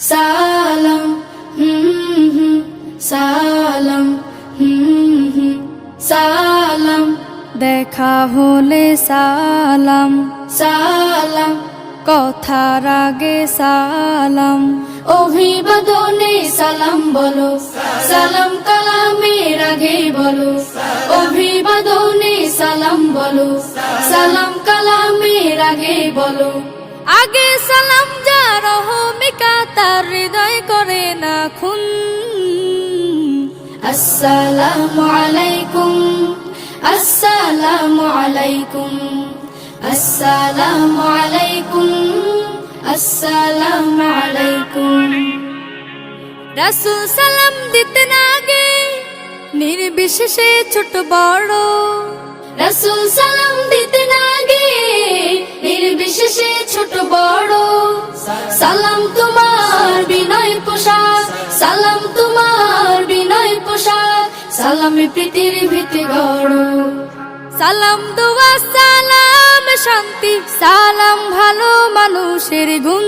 সালাম সালাম সালাম। দেখা হলে সালাম। সালাম। কথার আগে সালাম। অভিবাদনে সালাম বলো। সালাম কালামের আগে বলো। অভিবাদনে সালাম বলো। সালাম কালামের আগে বলো। আগে সালাম রহমিকা তার হৃদয় করে না খুন। আসসালামু আলাইকুম আসসালামু আলাইকুম আসসালামু আলাইকুম আসসালামু আলাইকুম। রাসুল সালাম দিতে না আগে নির্বিশেষে ছোট বড়। রাসূল সালাম দিতে সালাম তোমার বিনয় পোশাক সালামে প্রীতির ভিত্তি গড়। সালাম দোয়া, সালাম শান্তি, সালাম ভালো মানুষের গুণ।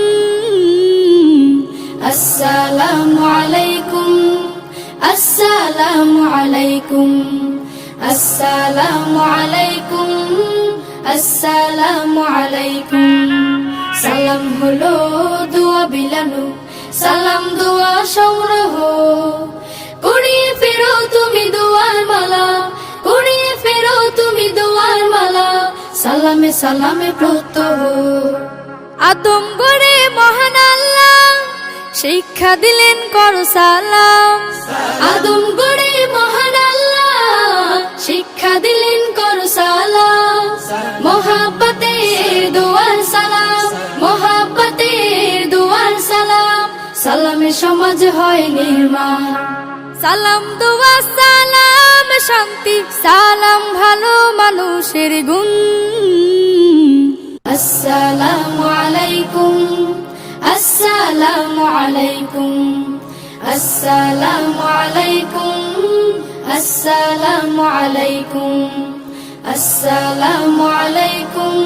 আসসালামু আলাইকুম আসসালামু আলাইকুম আসসালামু আলাইকুম আসসালামু আলাইকুম। সালাম হলো দোয়া বিলানো সালাম, দোয়া, সংগ্রহ। কুড়িয়ে ফেরো তুমি দোয়ার মালা, কুড়িয়ে ফেরো তুমি দোয়ার মালা, সালামে সালামে প্রত্যহ। আদম গড়ে মহান আল্লাহ, শিক্ষা দিলেন কর সালাম। আদম সালাম সমাজ হয় নির্মাণ। সালাম দোয়া সালাম শান্তি সালাম ভালো মানুষের গুণ। আসসালামু আলাইকুম আসসালামু আলাইকুম আসসালামু আলাইকুম আসসালামু আলাইকুম আসসালামু আলাইকুম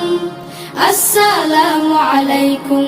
আসসালামু আলাইকুম।